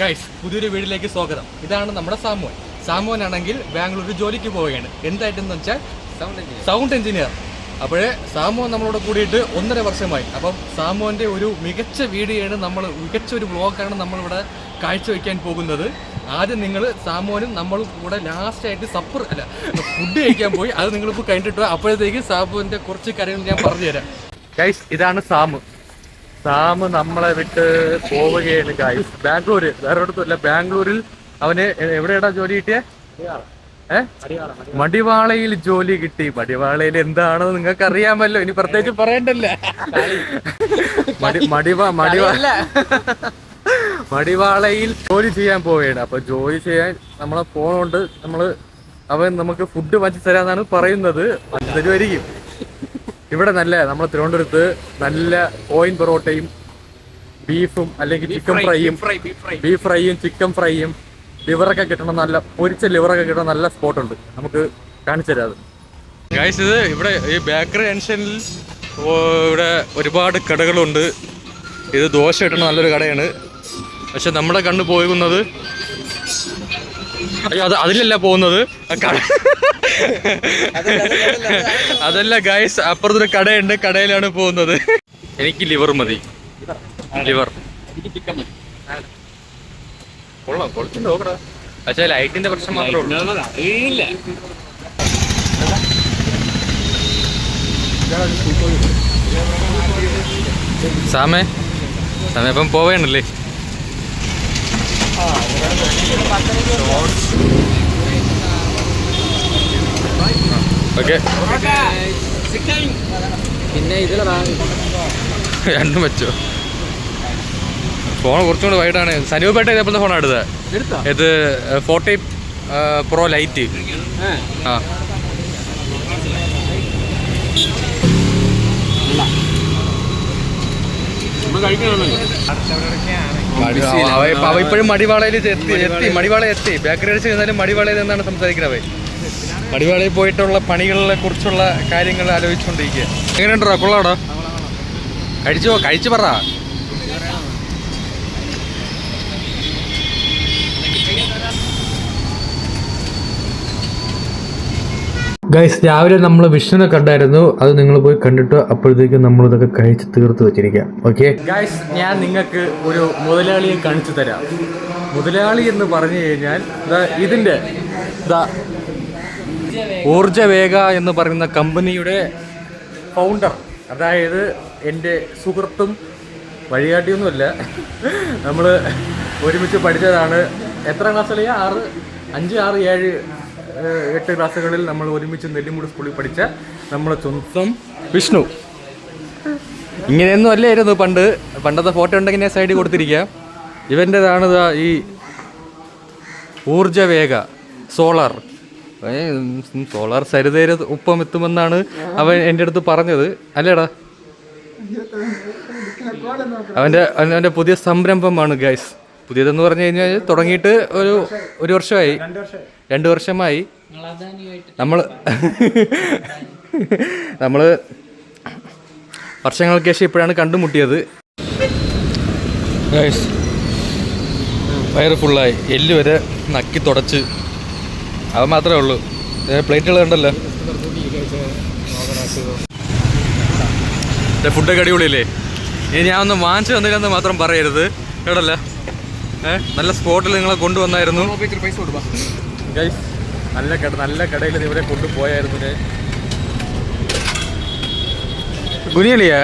Guys പുതിയൊരു വീട്ടിലേക്ക് സ്വാഗതം. ഇതാണ് നമ്മുടെ സാമോൻ സാമോൻ ആണെങ്കിൽ ബാംഗ്ലൂർ ജോലിക്ക് പോവുകയാണ്. എന്തായിട്ടെന്ന് വെച്ചാൽ സൗണ്ട് എഞ്ചിനീയർ അപ്പോഴേ സാമോൻ നമ്മളോട് കൂടിയിട്ട് ഒന്നര വർഷമായി. അപ്പം സാമോന്റെ ഒരു മികച്ച വീഡിയോയാണ് നമ്മൾ മികച്ച ഒരു ബ്ലോഗാണ് നമ്മളിവിടെ കാഴ്ചവെക്കാൻ പോകുന്നത്. ആദ്യം നിങ്ങൾ സാമോനും നമ്മളും കൂടെ ലാസ്റ്റ് ആയിട്ട് സപ്പർ അല്ല ഫുഡ് കഴിക്കാൻ പോയി. അത് നിങ്ങളിപ്പോൾ കഴിഞ്ഞിട്ട് അപ്പോഴത്തേക്ക് സാമുവിന്റെ കുറച്ച് കാര്യങ്ങൾ ഞാൻ പറഞ്ഞുതരാം. ഗൈസ് ഇതാണ് സാമു. സാമ് നമ്മളെ വിട്ട് പോവുകയാണ് ഗായ്സ് ബാംഗ്ലൂര്. വേറെ ഒരിടത്തുമില്ല ബാംഗ്ലൂരിൽ അവന് എവിടെയാടാ ജോലി കിട്ടിയേ? ഏ? മടിവാളയിൽ ജോലി കിട്ടി. മടിവാളയിൽ എന്താണെന്ന് നിങ്ങൾക്ക് അറിയാമല്ലോ ഇനി പ്രത്യേകിച്ച് പറയണ്ടല്ലേ? മടി മടിവാ മടിവാ. മടിവാളയിൽ ജോലി ചെയ്യാൻ പോവുകയാണ്. അപ്പൊ ജോലി ചെയ്യാൻ നമ്മളെ പോണോണ്ട് നമ്മൾ അവൻ നമുക്ക് ഫുഡ് വാങ്ങിച്ചു തരാന്നാണ് പറയുന്നത്. വാങ്ങിച്ചു തരുമായിരിക്കും ഇവിടെ നല്ല നമ്മൾ തിരുവനന്തപുരത്ത് നല്ല ഓയിൻ പൊറോട്ടയും ബീഫും അല്ലെങ്കിൽ ചിക്കൻ ഫ്രൈയും ബീഫ് ഫ്രൈയും ചിക്കൻ ഫ്രൈയും ലിവറൊക്കെ കിട്ടണം നല്ല പൊരിച്ച ലിവറൊക്കെ കിട്ടണ നല്ല സ്പോട്ട് ഉണ്ട്. നമുക്ക് കാണിച്ചു തരാം ഗൈസ് ഇത് ഇവിടെ ഈ ബേക്കറി ജംഗ്ഷനിൽ ഇവിടെ ഒരുപാട് കടകളുണ്ട്. ഇത് ദോശ കിട്ടണ നല്ലൊരു കടയാണ്. പക്ഷെ നമ്മുടെ കണ്ണ് പോകുന്നത് അയ്യോ അത് അതിലല്ല പോകുന്നത്. അതല്ല ഗൈസ് അപ്പുറത്തൊരു കടയുണ്ട്. കടയിലാണ് പോകുന്നത്. എനിക്ക് ലിവർ മതി. ലിവർ കൊള്ളാം ലൈറ്റിന്റെ പ്രശ്നം മാത്രമേ സാമേ സാമേ അപ്പം പോവേണ്ടല്ലേ? പിന്നെ ഇതിലടാ രണ്ടും വെച്ചോ. ഫോൺ കുറച്ചും കൂടെ വൈഡാണ്. സനൂപേട്ട ഇതേപോലത്തെ ഫോണാണ് എടുത്തത്. എടുത്തോ? ഇത് ഫോർട്ടി പ്രോ ലൈറ്റ്. ആ. കഴിക്കണമല്ലോ. അവ ഇപ്പോഴും മടിവാളയിൽ എത്തി എത്തി മടിവാള എത്തി. ബേക്കറി അടിച്ച് ചെന്നാലും മടിവാളയിൽ നിന്നാണ് സംസാരിക്കുന്നത് മടിവാളയിൽ പോയിട്ടുള്ള പണികളെ കുറിച്ചുള്ള കാര്യങ്ങൾ ആലോചിച്ചുകൊണ്ടിരിക്കുക. എങ്ങനെയുണ്ടോ കൊള്ളാടോ. കഴിച്ചോ? കഴിച്ചു പറ. ഗൈസ് രാവിലെ നമ്മൾ വിഷ്ണുനെ കണ്ടായിരുന്നു. അത് നിങ്ങൾ പോയി കണ്ടിട്ട് അപ്പോഴത്തേക്കും നമ്മൾ ഇതൊക്കെ കഴിച്ച് തീർത്ത് വെച്ചിരിക്കാം. ഓക്കെ ഗൈസ് ഞാൻ നിങ്ങൾക്ക് ഒരു മുതലാളിയെ കാണിച്ചു തരാം. മുതലാളി എന്ന് പറഞ്ഞു കഴിഞ്ഞാൽ ഇതിന്റെ ഊർജവേഗ എന്ന് പറയുന്ന കമ്പനിയുടെ ഫൗണ്ടർ അതായത് എന്റെ സുഹൃത്തും വഴികാട്ടിയൊന്നുമല്ല നമ്മൾ ഒരുമിച്ച് പഠിച്ചതാണ്. എത്ര ക്ലാസ്സിലെയാ ആറ്? അഞ്ച് ആറ് ഏഴ്? എട്ട് ക്ലാസ്സുകളിൽ നമ്മൾ ഒരുമിച്ച് നെല്ലിമുടി സ്കൂളിൽ പഠിച്ച നമ്മളെ സ്വന്തം വിഷ്ണു. ഇങ്ങനെയൊന്നും അല്ലായിരുന്നു പണ്ട്? പണ്ടത്തെ ഫോട്ടോ ഉണ്ടെങ്കിൽ ഞാൻ സൈഡിൽ കൊടുത്തിരിക്കുക ഇവന്റെതാണ് ഈ ഊർജവേഗ സോളാർ. സോളാർ സരിതേര് ഒപ്പം എത്തുമെന്നാണ് അവൻ എന്റെ അടുത്ത് പറഞ്ഞത്. അല്ലേടാ? അവന്റെ അവന്റെ പുതിയ സംരംഭമാണ് ഗൈസ്. പുതിയതെന്ന് പറഞ്ഞു കഴിഞ്ഞാൽ തുടങ്ങിയിട്ട് ഒരു ഒരു വർഷമായി. രണ്ട് വർഷമായി. നമ്മൾ നമ്മൾ വർഷങ്ങൾക്ക് ശേഷം ഇപ്പോഴാണ് കണ്ടുമുട്ടിയത്. വയറ് ഫുള്ളായി എല്ല് വരെ നക്കി തുടച്ച്. അത് മാത്രമേ ഉള്ളൂ. പ്ലേറ്റുകൾ കണ്ടല്ലോ. ഫുഡൊക്കെ അടിപൊളിയല്ലേ? ഇനി ഞാൻ ഒന്ന് വാങ്ങിച്ചു തന്നില്ലെന്ന് മാത്രം പറയരുത്. കേട്ടല്ല? നല്ല സ്പോട്ടിൽ നിങ്ങളെ കൊണ്ടുവന്നായിരുന്നു. ഗൈസ് നല്ല കട നല്ല കടയിൽ ഇവിടെ കൊണ്ടുപോയായിരുന്നു ഞാൻ ഗുനിയലിയാ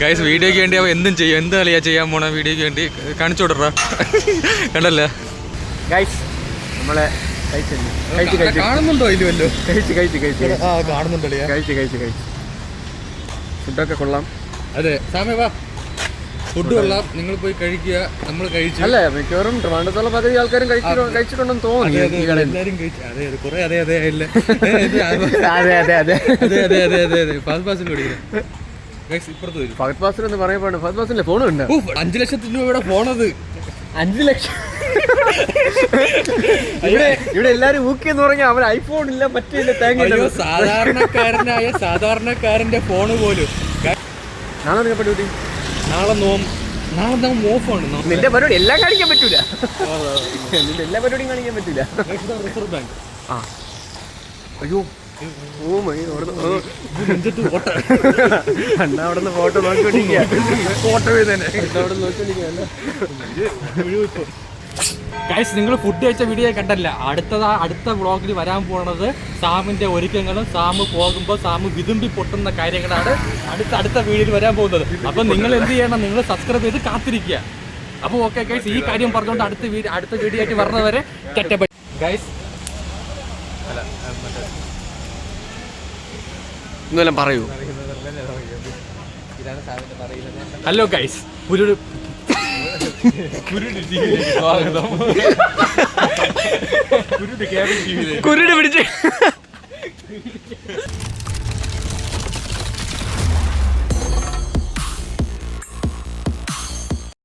ഗൈസ് വീഡിയോക്ക് വേണ്ടി അവ എന്തും ചെയ്യും. എന്ത് കളിയാ ചെയ്യാൻ പോണ വീഡിയോക്ക് വേണ്ടി? കാണിച്ചു വിടറാ കണ്ടല്ലേ? ഗൈസ് നമ്മളെ കഴിച്ചല്ലേ കഴിച്ച്. കഴിച്ച് കാണുന്നുണ്ടോ ഇല്ലുവല്ലോ കഴിച്ച് കഴിച്ച് കഴിച്ച് ആ കാണുന്നുണ്ടല്ലേ കഴിച്ച് കഴിച്ച് കഴിച്ച്. ഫുഡൊക്കെ കൊള്ളാം. അതെ സാമേ വാ. ഫുഡ് കൊള്ളാം. നിങ്ങൾ പോയി കഴിക്കുക. നമ്മൾ കഴിച്ചു. അല്ല മിക്കവാറും ട്രിവാൻഡ്രത്തുള്ള പകുതി ആൾക്കാരും കഴിച്ചിട്ടുണ്ടെന്ന് തോന്നുന്നു ഫഹദ് ഫാസിൽ എന്ന് പറയപ്പാണ് ഫഹദ് ഫാസിന്റെ ഫോൺ ഉണ്ട്. അഞ്ചു ലക്ഷത്തിന് രൂപയുടെ ഫോണത് അഞ്ചു ലക്ഷം ഇവിടെ ഇവിടെ എല്ലാരും ഊക്കി എന്ന് പറഞ്ഞാൽ അവൻ ഐഫോൺ ഇല്ല പറ്റില്ല തേങ്ങ സാധാരണക്കാരനായ സാധാരണക്കാരന്റെ ഫോണ് പോലും. നാളെ ഡ്യൂട്ടി നാളെ നോം നാളെ നമ്മൾ ഓഫാണ് നിന്റെ പരിപാടി എല്ലാം കാണിക്കാൻ പറ്റൂല. നിന്റെ എല്ലാ പരിപാടിയും കാണിക്കാൻ പറ്റൂല. Reserve bank. ആ. അയ്യോ. ഓ മൈ അണ്ണാ അവിടെ നിന്ന് ഫോട്ടോ നോക്കിക്കൊണ്ടിരിക്കുക ഫോട്ടോ തന്നെ അവിടെ നോക്കിക്കൊണ്ടിരിക്കുക ഗൈസ് നിങ്ങൾ ഫുഡ് കഴിച്ച വീഡിയോ കണ്ടല്ല. അടുത്തതാ അടുത്ത വ്ളോഗിൽ വരാൻ പോകുന്നത് സാമിന്റെ ഒരുക്കങ്ങളും സാമ് പോകുമ്പോൾ സാമ് വിതുമ്പി പൊട്ടുന്ന കാര്യങ്ങളാണ് അടുത്ത അടുത്ത വീഡിയോയിൽ വരാൻ പോകുന്നത്. അപ്പൊ നിങ്ങൾ എന്ത് ചെയ്യണം? നിങ്ങൾ സബ്സ്ക്രൈബ് ചെയ്ത് കാത്തിരിക്കുക. അപ്പോൾ ഓക്കെ ഗൈസ് ഈ കാര്യം പറഞ്ഞുകൊണ്ട് അടുത്ത വീഡിയോ അടുത്ത വീഡിയോ ആയിട്ട് വരുന്നവരെ ഗൈസ് ഇന്നെല്ലാം പറയൂ. ഹലോ ഗൈസ് പുരു സ്വാഗതം. കുരുട് പിടിച്ച്.